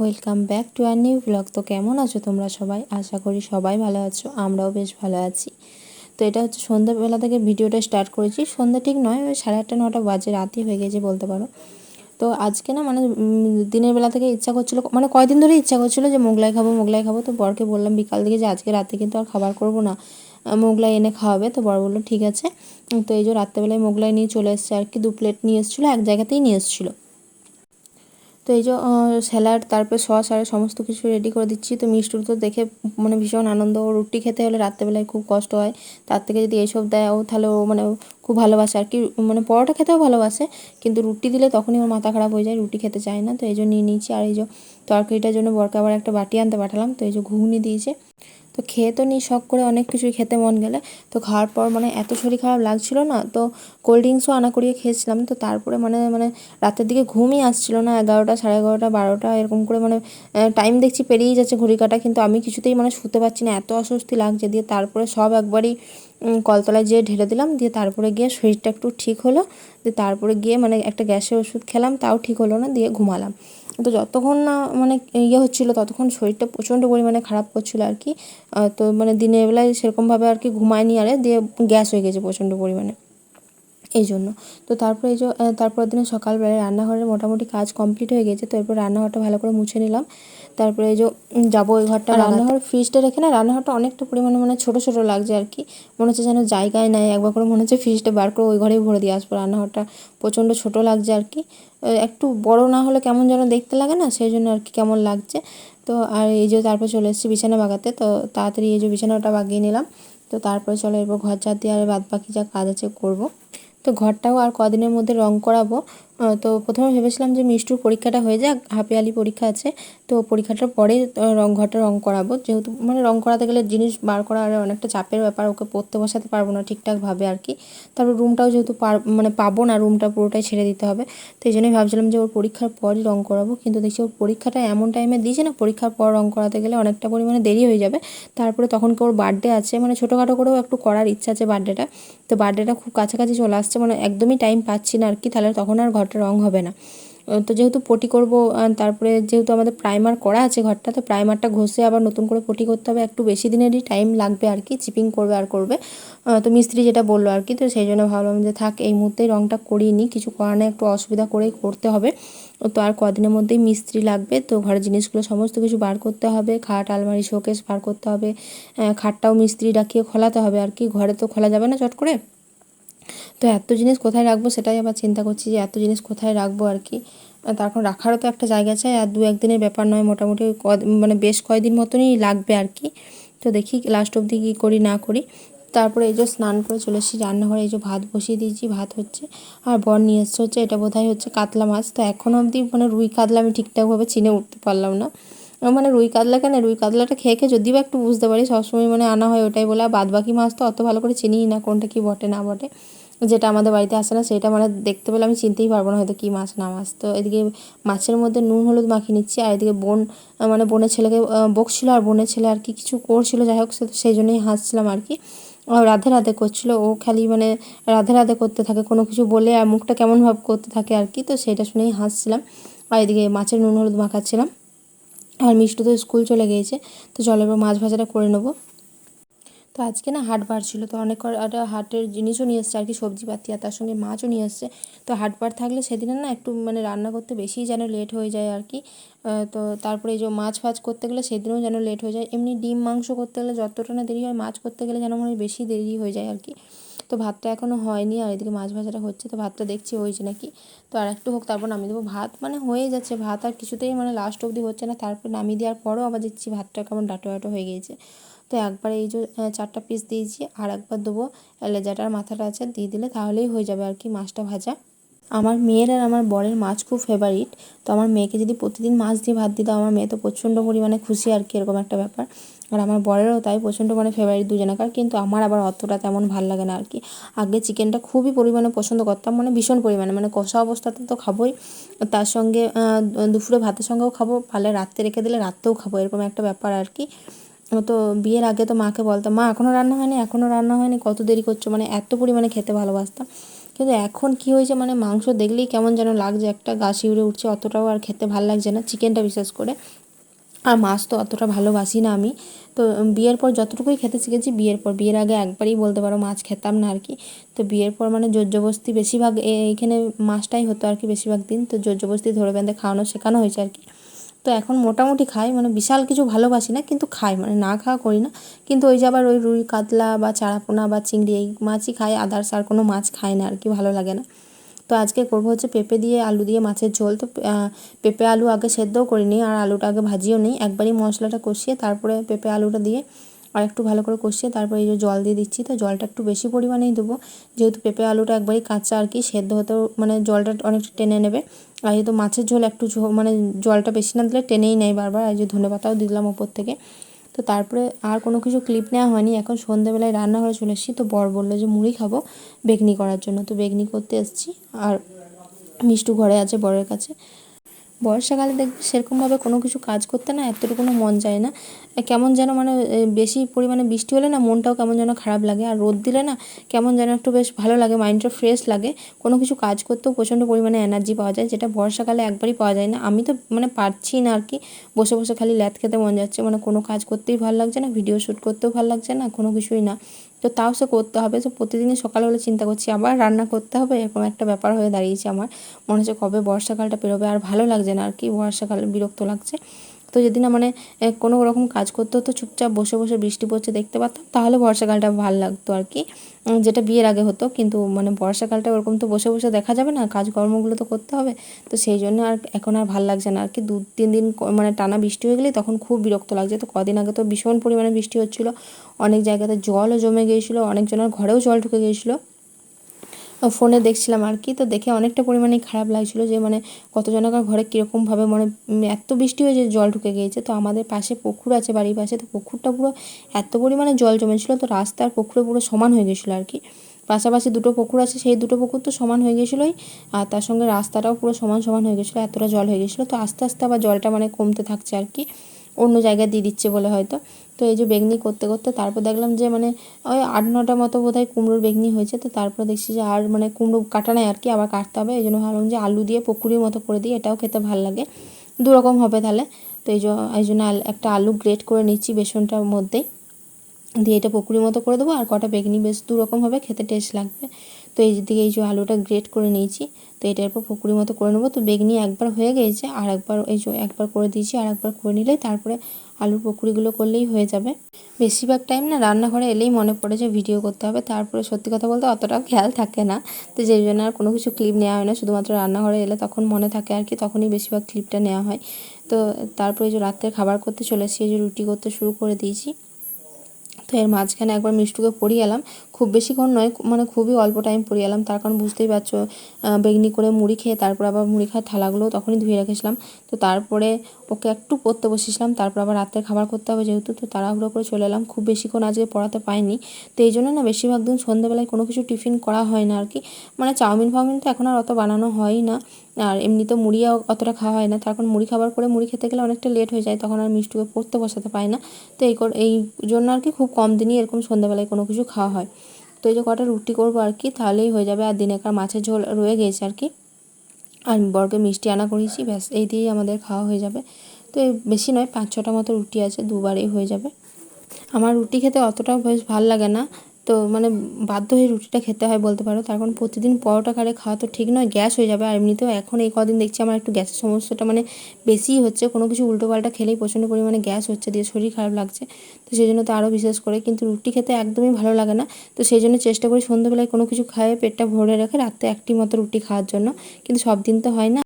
Welcome back to our new blog. তো কেমন আছো তোমরা সবাই? আশা করি সবাই ভালো আছো, আমরাও বেশ ভালো আছি। তো এটা হচ্ছে সন্ধ্যাবেলা থেকে ভিডিওটা স্টার্ট করেছি। সন্ধ্যা ঠিক নয়, ওই সাড়ে আটটা, নটা বাজে, রাতই হয়ে গেছে বলতে পারো। তো আজকে না মানে দিনের বেলা থেকে ইচ্ছা করছিল মানে কয়দিন ধরে ইচ্ছা করছিল যে মোগলাই খাব মোগলাই খাব। তো বরকে বললাম বিকাল দিকে যে আজকে রাতে কিন্তু আর খাবার করব না। মোগলাই এনে খাওয়াবে। তো বর বলল, ঠিক আছে। তো এই যে রাত্রেবেলায় মোগলাই নিয়ে চলে এসছে আর কি, দু প্লেট নিয়ে এসেছিল, এক জায়গাতেই নিয়ে এসেছিল। তো এই যে স্যালাড, তারপরে সস আর সমস্ত কিছু রেডি করে দিচ্ছি। তো মিষ্টুর তো দেখে মানে ভীষণ আনন্দ। ও রুটি খেতে হলে রাত্রেবেলায় খুব কষ্ট হয়। তার থেকে যদি এইসব দেয়, ও তাহলে ও মানে খুব ভালোবাসে। আর কি মানে পরোটা খেতেও ভালোবাসে। কিন্তু রুটি দিলে তখনই ওর মাথা খারাপ হয়ে যায়, রুটি খেতে চায় না। তো এই জন্য নিয়ে নিয়েছি। আর এই যে তরকারিটার জন্য বরকে আবার একটা বাটি আনতে পাঠালাম। তো এই যে ঘুগনি দিয়েছে। তো খেয়ে তো নিই শখ করে অনেক কিছুই খেতে মন গেলে। তো খাওয়ার পর মানে এত শরীর খারাপ লাগছিল না, তো কোল্ড ড্রিঙ্কসও আনা করিয়ে খেয়েছিলাম। তো তারপরে মানে মানে রাতের দিকে ঘুমই আসছিল না, এগারোটা, সাড়ে এগারোটা, বারোটা, এরকম করে মানে টাইম দেখছি পেরিয়েই যাচ্ছে ঘড়ি কাটা। কিন্তু আমি কিছুতেই মানে শুতে পারছি না, এত অস্বস্তি লাগছে দিয়ে তারপরে সব একবারই কলতলায় যেয়ে ঢেলে দিলাম। দিয়ে তারপরে গিয়ে শরীরটা একটু ঠিক হলো। দিয়ে তারপরে গিয়ে মানে একটা গ্যাসের ওষুধ খেলাম, তাও ঠিক হলো না, দিয়ে ঘুমালাম। তো যতক্ষণ না মানে ইয়ে হচ্ছিল, ততক্ষণ শরীরটা প্রচণ্ড পরিমাণে খারাপ করছিল আর কি। তো মানে দিনের বেলায় সেরকমভাবে আর কি ঘুমায়নি আরে, দিয়ে গ্যাস হয়ে গেছে প্রচণ্ড পরিমাণে। এই জন্য। তো তারপরে এই যে তারপরের তারপর দিনে সকালবেলায় রান্নাঘরের মোটামুটি কাজ কমপ্লিট হয়ে গেছে, তো এরপর রান্নাঘরটা ভালো করে মুছে নিলাম। তারপরে যে যাব ওই ঘরটা রান্নাঘর ফ্রিজটা রেখে না রান্নাঘরটা অনেকটা পরিমাণে মানে ছোটো ছোটো লাগছে আর কি। মনে হচ্ছে যেন জায়গায় নাই একবার করে মনে হচ্ছে ফ্রিজটা বার করে ওই ঘরেই ভরে দিয়ে আসব। রান্নাঘরটা প্রচণ্ড ছোটো লাগছে আর কি। একটু বড় না হলে কেমন যেন দেখতে লাগে না সেই জন্য আর কি কেমন লাগছে। তো আর এই যে তারপর চলে এসেছি বিছানা বাগাতে তো তাড়াতাড়ি এই যে বিছানাটা বাগিয়ে নিলাম। তো তারপরে চলো এরপর ঘর ঝাড় দিয়ে আর বাদ বাকি যা কাজ আছে করব। তো ঘরটাও আর কদিনের মধ্যে রং করাবো। তো প্রথমে ভেবেছিলাম যে মিষ্টুর পরীক্ষাটা হয়ে যাক হাফ ইয়ারলি পরীক্ষা আছে তো পরীক্ষাটার আহ, রং ঘরটা রং করাবো। যেহেতু মানে রং করাতে গেলে জিনিস বার করা আর অনেকটা চাপের ব্যাপার ওকে পড়তে বসাতে পারব না ঠিকঠাকভাবে আর কি। তারপর রুমটাও যেহেতু পার মানে পাবো না রুমটা পুরোটাই ছেড়ে দিতে হবে। তো এই জন্যই ভাবছিলাম যে ওর পরীক্ষার পরই রং করাবো কিন্তু দেখছি ওর পরীক্ষাটা এমন টাইমে দিয়েছে না পরীক্ষার পর রং করাতে গেলে অনেকটা পরিমাণে দেরি হয়ে যাবে। তারপরে তখন ওর বার্থডে আছে মানে ছোটোখাটো করেও একটু করার ইচ্ছা আছে বার্থডেটা তো বার্থডেটা খুব কাছাকাছি চলে আসছে মানে একদমই টাইম পাচ্ছি না আর কি তাহলে তখন আর ঘরটা রং হবে না। তো যেহেতু পটি করব তারপরে যেহেতু আমাদের প্রাইমার করা আছে ঘরটা, তো প্রাইমারটা ঘষে আবার নতুন করে পটি করতে হবে। একটু বেশি দিনেরই টাইম লাগবে আর কি চিপিং করবে আর করবে। তো মিস্ত্রি যেটা বলল আর কি, তো সেই জন্য ভাবলাম যে থাক, এই মুহূর্তেই রংটা করিয়ে নিই। কিছু করার নেই, একটু অসুবিধা করেই করতে হবে। তো আর কদিনের মধ্যেই মিস্ত্রি লাগবে, তো ঘরের জিনিসগুলো সমস্ত কিছু বার করতে হবে। খাট, আলমারি শোকেস বার করতে হবে। খাটটাও মিস্ত্রি ডাকিয়ে খোলাতে হবে আর কি। ঘরে তো খোলা যাবে না চট করে। তো এত জিনিস কোথায় রাখব সেটাই আবার চিন্তা করছি যে এত জিনিস কোথায় রাখব আর কি। তারপর রাখারও তো একটা জায়গা চাই আর দু একদিনের ব্যাপার নয়, মোটামুটি মানে বেশ কয়দিন মতনই লাগবে আর কি। তো দেখি লাস্ট অবধি কী করি না করি। তারপরে এই যে স্নান করে চলে এসেছি, রান্নাঘরে এই যে ভাত বসিয়ে দিয়েছি, ভাত হচ্ছে। আর বর নিয়ে এসছে হচ্ছে, এটা বোধহয় হচ্ছে কাতলা মাছ। তো এখনও অবধি মানে রুই কাতলা আমি ঠিকঠাকভাবে চিনে উঠতে পারলাম না। মানে রুই কাতলা কেন? রুই কাতলাটা খেয়ে খেয়ে যদি বা একটু বুঝতে পারি, সবসময় মানে আনা হয় ওটাই বলে, আর বাদবাকি মাছ তো অত ভালো করে চিনিই না, কোনটা কি বটে না বটে। যেটা আমাদের বাড়িতে আসে না, সেটা মানে দেখতে পেলে আমি চিনতেই পারব না হয়তো কী মাছ না মাছ। তো এদিকে মাছের মধ্যে নুন, হলুদ মাখিয়ে নিচ্ছি, আর এদিকে বোন মানে বোনের ছেলেকে বকছিল, আর বোনের ছেলে আর কি কিছু করছিল, যাই হোক সেই জন্যই হাসছিলাম আর কি। রাধে রাধে করছিল, ও খালি মানে রাধে রাধে করতে থাকে, কোনো কিছু বলে আর মুখটা কেমন ভাব করতে থাকে আর কি, তো সেটা শুনেই হাসছিলাম। আর এদিকে মাছের নুন, হলুদ মাখাচ্ছিলাম। আর মিষ্টু তো স্কুল চলে গিয়েছে, তো চলো এবার মাছ ভাজাটা করে নেব। তো আজকে না হাট বার ছিল, তো অনেক হাটের জিনিসও নিয়ে এসছে আর কি সবজি পাতি আর তার সঙ্গে মাছও নিয়ে এসছে। তো হাট বার থাকলে সেদিনে না একটু মানে রান্না করতে বেশিই যেন লেট হয়ে যায় আর কি। তো তারপরে যে মাছ ফাছ করতে গেলে সেদিনও যেন লেট হয়ে যায়। এমনি ডিম মাংস করতে গেলে যতটা না দেরি হয়, মাছ করতে গেলে যেন মনে হয় বেশি দেরি হয়ে যায় আর কি। তো ভাতটা এখনও হয়নি আর এদিকে মাছ ভাজাটা হচ্ছে, তো ভাতটা দেখছি হয়েছে নাকি। তো আর একটু হোক, তারপর নামিয়ে দেবো। ভাত মানে হয়ে যাচ্ছে, ভাত আর কিছুতেই মানে লাস্ট অবধি হচ্ছে না, তারপর নামিয়ে দেওয়ার পরও আবার দেখছি ভাতটা কেমন ডাটো ডাটো হয়ে গিয়েছে। তো একবার এই যে চারটা পিস দিয়েছি, আর একবার দেবো। লেজাটার মাথাটা আছে দিয়ে দিলে তাহলেই হয়ে যাবে আর কি মাছটা ভাজা। আমার মেয়ের আর আমার বরের মাছ খুব ফেভারিট তো আমার মেয়েকে যদি প্রতিদিন মাছ দিয়ে ভাত দিতাম আমার মেয়ে তো প্রচণ্ড পরিমাণে খুশি আর কি, এরকম একটা ব্যাপার। আর আমার বরেরও তাই প্রচণ্ড মানে ফেভারিট দুজনাকার কিন্তু আমার আবার অতটা তেমন ভালো লাগে না আর কি। আগে চিকেনটা খুবই পরিমাণে পছন্দ করতাম মানে ভীষণ পরিমাণে মানে কষা অবস্থাতে তো খাবোই। তার সঙ্গে দুপুরে ভাতের সঙ্গেও খাব, পারলে রাত্রে রেখে দিলে রাত্রেও খাব, এরকম একটা ব্যাপার আর কি। তো বিয়ের আগে তো মাকে বলতাম, মা এখনও রান্না হয়নি এখনও রান্না হয়নি, কত দেরি করছ? মানে এত পরিমাণে খেতে ভালোবাসতাম। কিন্তু এখন কি হয়েছে মানে মাংস দেখলেই কেমন যেন লাগছে, একটা গা শিউরে উঠছে, অতটাও আর খেতে ভালো লাগছে না, চিকেনটা বিশেষ করে। আর মাছ তো অতটা ভালোবাসি না আমি। তো বিয়ের পর যতটুকুই খেতে শিখেছি, বিয়ের পর, বিয়ের আগে একবারই বলতে পারো মাছ খেতাম না আর কি। তো বিয়ের পর মানে জোর জবস্তি বেশিরভাগ এইখানে মাছটাই হতো আর কি বেশিরভাগ দিন। তো জোর জবস্তি ধরে বেঁধে খাওয়ানো শেখানো হয়েছে আর কি। তো এখন মোটামুটি খাই মানে বিশাল কিছু ভালোবাসি না, কিন্তু খাই মানে না খাওয়া করি না। কিন্তু ওই যে আবার ওই রুই কাতলা বা চারাপোনা বা চিংড়ি, এই মাছই খাই আদার্স আর কোনো মাছ খাই না আর কি, ভালো লাগে না। তো আজকে করব হচ্ছে পেঁপে দিয়ে আলু দিয়ে মাছের ঝোল, তো পেঁপে আলু আগে সেদ্ধও করিনি আর আলুটা আগে ভাজিও নিই। একবারই মশলাটা কষিয়ে তারপরে পেঁপে আলুটা দিয়ে আর একটু ভালো করে কষিয়ে তারপরে এই যে জল দিয়ে দিচ্ছি, তো জলটা একটু বেশি পরিমাণেই দেবো। যেহেতু পেঁপে আলুটা একবারই কাঁচা আর কি, সেদ্ধ হতেও মানে জলটা অনেকটা টেনে নেবে। আর যেহেতু মাছের ঝোল একটু মানে জলটা বেশি না দিলে টেনেই নেয় বারবার, আর যে ধনে পাতাও দিলাম ওপর থেকে। তো তারপরে আর কোনো কিছু ক্লিপ নেওয়া হয়নি, এখন সন্ধ্যেবেলায় রান্নাঘরে চলে এসেছি। তো বর বলল যে মুড়ি খাব বেগনি করার জন্য। তো বেগনি করতে এসেছি, আর মিষ্টু ঘরে আছে বরের কাছে। বর্ষাকালে দেখবে সেরকমভাবে কোনো কিছু কাজ করতে না এতটুকুনো মন যায় না। কেমন যেন মানে বেশি পরিমাণে বৃষ্টি হলে না মনটাও কেমন যেন খারাপ লাগে। আর রোদ দিলে না কেমন যেন একটু বেশ ভালো লাগে, মাইন্ডটা ফ্রেশ লাগে। কোনো কিছু কাজ করতেও প্রচণ্ড পরিমাণে এনার্জি পাওয়া যায়, যেটা বর্ষাকালে একবারই পাওয়া যায় না। আমি তো মানে পারছি না আর কি। বসে বসে খালি ল্যাদ খেতে মন যাচ্ছে। মানে কোনো কাজ করতেই ভালো লাগছে না, ভিডিও শ্যুট করতেও ভালো লাগছে না, কোনো কিছুই না। তো তাও সে করতে হবে। তো প্রতিদিনই সকালে হলে চিন্তা করছি, আবার রান্না করতে হবে? এরকম একটা ব্যাপার হয়ে দাঁড়িয়েছে আমার। মনে হচ্ছে কবে বর্ষাকালটা পেরোবে আর ভালো লাগছে না। আর কি বর্ষাকাল বিরক্ত লাগছে। তো যদি না মানে কোনো রকম কাজ করতে হতো, চুপচাপ বসে বসে বৃষ্টি পড়ছে দেখতে পারতাম, তাহলে বর্ষাকালটা ভালো লাগতো আর কি। যেটা বিয়ের আগে হতো, কিন্তু মানে বর্ষাকালটা ওরকম তো বসে বসে দেখা যাবে না, কাজকর্মগুলো তো করতে হবে। তো সেই জন্য আর এখন আর ভালো লাগছে না, আর কি দু, তিন দিন মানে টানা বৃষ্টি হয়ে গেলেই তখন খুব বিরক্ত লাগছে। তো কদিন আগে তো ভীষণ পরিমাণে বৃষ্টি হচ্ছিল, অনেক জায়গাতে জলও জমে গিয়েছিল, অনেকজনের ঘরেও জল ঢুকে গিয়েছিল। ফোনে দেখছিলাম আর কি, তো দেখে অনেকটা পরিমাণেই খারাপ লাগছিল যে মানে কতজনকার ঘরে কীরকমভাবে মানে এত বৃষ্টি হয়েছে জল ঢুকে গিয়েছে। তো আমাদের পাশে পুকুর আছে বাড়ির পাশে, তো পুকুরটা পুরো এত পরিমাণে জল জমেছিলো তো রাস্তা আর পুকুরে পুরো সমান হয়ে গেছিল আর কি। পাশাপাশি দুটো পুকুর আছে, সেই দুটো পুকুর তো সমান হয়ে গেছিলোই আর তার সঙ্গে রাস্তাটাও পুরো সমান সমান হয়ে গেছিল এতটা জল হয়ে গেছিল তো আস্তে আস্তে আবার জলটা মানে কমতে থাকছে আর কি। অন্য জায়গায় দিয়ে দিচ্ছে বলে হয়তো। তো এই যে বেগনি করতে করতে তারপর দেখলাম যে মানে ওই আট, নটা মতো বোধহয় কুমড়োর বেগনি হয়েছে। তো তারপর দেখছি যে আর মানে কুমড়ো কাটা নাই আর কি, আবার কাটতে হবে। এই জন্য ভাবলাম যে আলু দিয়ে পকুড়ির মতো করে দিই, এটাও খেতে ভালো লাগে। দু রকম হবে তাহলে। তো এই এই জন্য একটা আলু গ্রেট করে নিচ্ছি বেসনটার মধ্যেই। দিয়ে এটা পকুড়ির মতো করে দেবো। আর কটা বেগনি বেশ দু রকম হবে, খেতে টেস্ট লাগবে। তো এই দিকে এই যে আলুটা গ্রেট করে নিয়েছি, তো এটার পর পকুড়ির মতো করে নেব। তো বেগনি একবার হয়ে গিয়েছে আর একবার এই যে একবার করে দিয়েছি, আর একবার করে নিলেই তারপরে আলুর পকুড়িগুলো করলেই হয়ে যাবে। বেশিরভাগ টাইম না রান্নাঘরে এলেই মনে পড়ে যে ভিডিও করতে হবে, তারপরে সত্যি কথা বলতে অতটাও খেয়াল থাকে না। তো যেই জন্য আর কোনো কিছু ক্লিপ নেওয়া হয় না, শুধুমাত্র রান্নাঘরে এলে তখন মনে থাকে আর কি, তখনই বেশিরভাগ ক্লিপটা নেওয়া হয়। তো তারপরে যে রাত্রে খাবার করতে চলে এই যে রুটি করতে শুরু করে দিয়েছি। এর মাঝখানে একবার মিষ্টুকে পড়িয়ে এলাম। খুব বেশিক্ষণ নয় মানে খুবই অল্প টাইম পড়িয়ে এলাম। তার কারণ বুঝতেই পারছ বেগনি করে মুড়ি খেয়ে তারপর আবার মুড়ি খাওয়ার থালাগুলো তখনই ধুয়ে রেখেছিলাম। তো তারপরে ওকে একটু পড়তে বসেছিলাম তারপর আবার রাতের খাবার করতে হবে যেহেতু, তো তাড়াহুড়ো করে চলে এলাম। খুব বেশিক্ষণ আজকে পড়াতে পাইনি। তো এই জন্য না বেশিরভাগ দিন সন্ধ্যেবেলায় কোনো কিছু টিফিন করা হয় না আর কি। মানে চাউমিন ফাউমিন তো এখন আর অত বানানো হয়ই না। আর এমনি তো মুড়িও অতটা খাওয়া হয় না। তার কারণ মুড়ি খাবার করে মুড়ি খেতে গেলে অনেকটা লেট হয়ে যায়, তখন আর মিষ্টুকে পড়তে বসাতে পায় না। তো এই এই জন্য আর কি খুব কম দিনই এরকম সন্ধ্যাবেলায় কোনো কিছু খাওয়া হয়। তো এই যে কটা রুটি করব আর কি, তাহলেই হয়ে যাবে। আর দিনেকার মাছের ঝোল রয়ে গিয়েছে আর কি। আর বরকে মিষ্টি আনা করেছি, ব্যাস, এই দিয়েই আমাদের খাওয়া হয়ে যাবে। তো বেশি নয়, পাঁচ ছটা মতো রুটি আছে, দুবারেই হয়ে যাবে। আমার রুটি খেতে অতটাও বেশ ভালো লাগে না। তো মানে বাধ্য হয়ে রুটিটা খেতে হয় বলতে পারো। তার কারণ প্রতিদিন পরোটা খারে খাওয়া তো ঠিক নয়, গ্যাস হয়ে যাবে। আর এমনিতেও এখন এই কদিন দেখছি আমার একটু গ্যাসের সমস্যাটা মানে বেশিই হচ্ছে। কোনো কিছু উল্টোপাল্টা খেলেই প্রচণ্ড পরিমাণে গ্যাস হচ্ছে, দিয়ে শরীর খারাপ লাগছে। তো সেই জন্য তো আরও বিশেষ করে, কিন্তু রুটি খেতে একদমই ভালো লাগে না। তো সেই জন্য চেষ্টা করি সন্ধ্যেবেলায় কোনো কিছু খাইয়ে পেটটা ভরে রেখে রাত্রে একটি মতো রুটি খাওয়ার জন্য। কিন্তু সব দিন তো হয় না।